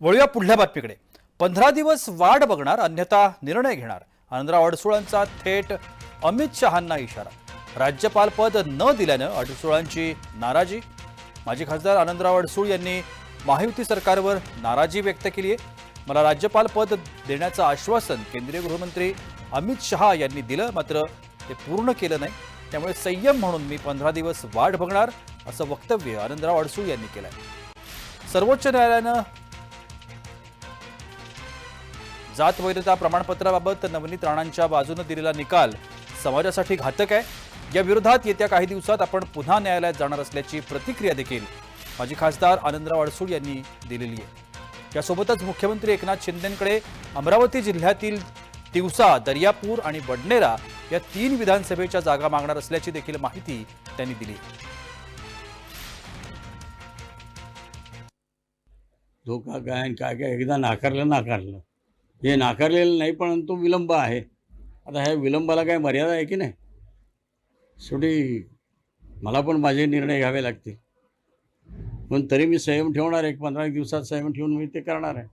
वळूया पुढल्या बातमीकडे. पंधरा दिवस वाट बघणार अन्यथा निर्णय घेणार. आनंदराव अडसुळांचा थेट अमित शहांना इशारा. राज्यपाल पद न दिल्यानं अडसुळांची नाराजी. माजी खासदार आनंदराव अडसूळ यांनी महायुती सरकारवर नाराजी व्यक्त केली आहे मला राज्यपाल पद देण्याचं आश्वासन केंद्रीय गृहमंत्री अमित शहा यांनी दिलं मात्र ते पूर्ण केलं नाही. त्यामुळे संयम म्हणून मी पंधरा दिवस वाट बघणार असं वक्तव्य आनंदराव अडसूळ यांनी केलंय. सर्वोच्च न्यायालयानं जात वैधता प्रमाणपत्राबाबत नवनीत राणांच्या बाजूनं दिलेला निकाल समाजासाठी घातक आहे. या विरोधात येत्या काही दिवसात आपण पुन्हा न्यायालयात जाणार असल्याची प्रतिक्रिया देखील माजी खासदार आनंदराव अडसूळ यांनी दिलेली आहे. यासोबतच मुख्यमंत्री एकनाथ शिंदेकडे अमरावती जिल्ह्यातील दिवसा दर्यापूर आणि बडनेरा या तीन विधानसभेच्या जागा मागणार असल्याची देखील माहिती त्यांनी दिली. धोका काय काय काय? एकदा नाकारलं नाकारलं. हे नाकारलेलं नाही पण तो विलंब आहे. आता ह्या विलंबाला काय मर्यादा आहे की नाही? शेवटी मला पण माझे निर्णय घ्यावे लागतील. पण तरी मी संयम ठेवणार एक पंधरा दिवसात संयम ठेवून मी ते करणार आहे.